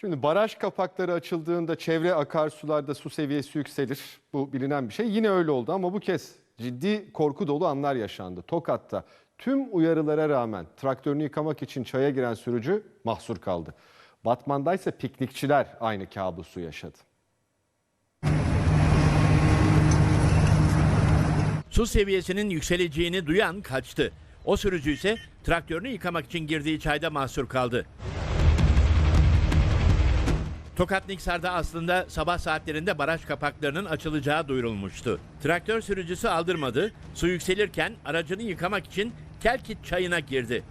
Şimdi baraj kapakları açıldığında çevre akarsularda su seviyesi yükselir. Bu bilinen bir şey. Yine öyle oldu ama bu kez ciddi korku dolu anlar yaşandı. Tokat'ta tüm uyarılara rağmen traktörünü yıkamak için çaya giren sürücü mahsur kaldı. Batman'da ise piknikçiler aynı kabusu yaşadı. Su seviyesinin yükseleceğini duyan kaçtı. O sürücü ise traktörünü yıkamak için girdiği çayda mahsur kaldı. Tokat Niksar'da aslında sabah saatlerinde baraj kapaklarının açılacağı duyurulmuştu. Traktör sürücüsü aldırmadı, su yükselirken aracını yıkamak için Kelkit çayına girdi.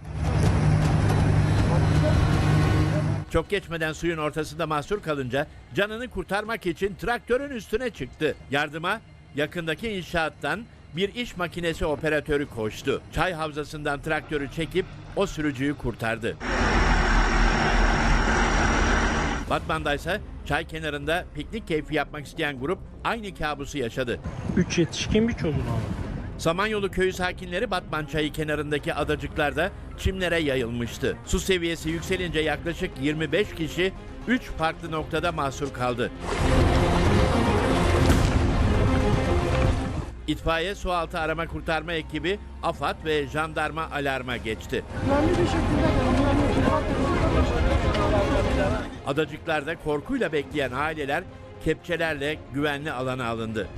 Çok geçmeden suyun ortasında mahsur kalınca canını kurtarmak için traktörün üstüne çıktı. Yardıma yakındaki inşaattan bir iş makinesi operatörü koştu. Çay havzasından traktörü çekip o sürücüyü kurtardı. Batman'da ise çay kenarında piknik keyfi yapmak isteyen grup aynı kabusu yaşadı. 3 yetişkin bir çocuğun ama. Samanyolu köyü sakinleri Batman çayı kenarındaki adacıklarda çimlere yayılmıştı. Su seviyesi yükselince yaklaşık 25 kişi 3 farklı noktada mahsur kaldı. İtfaiye, sualtı arama kurtarma ekibi, AFAD ve jandarma alarma geçti. Adacıklarda korkuyla bekleyen aileler kepçelerle güvenli alana alındı.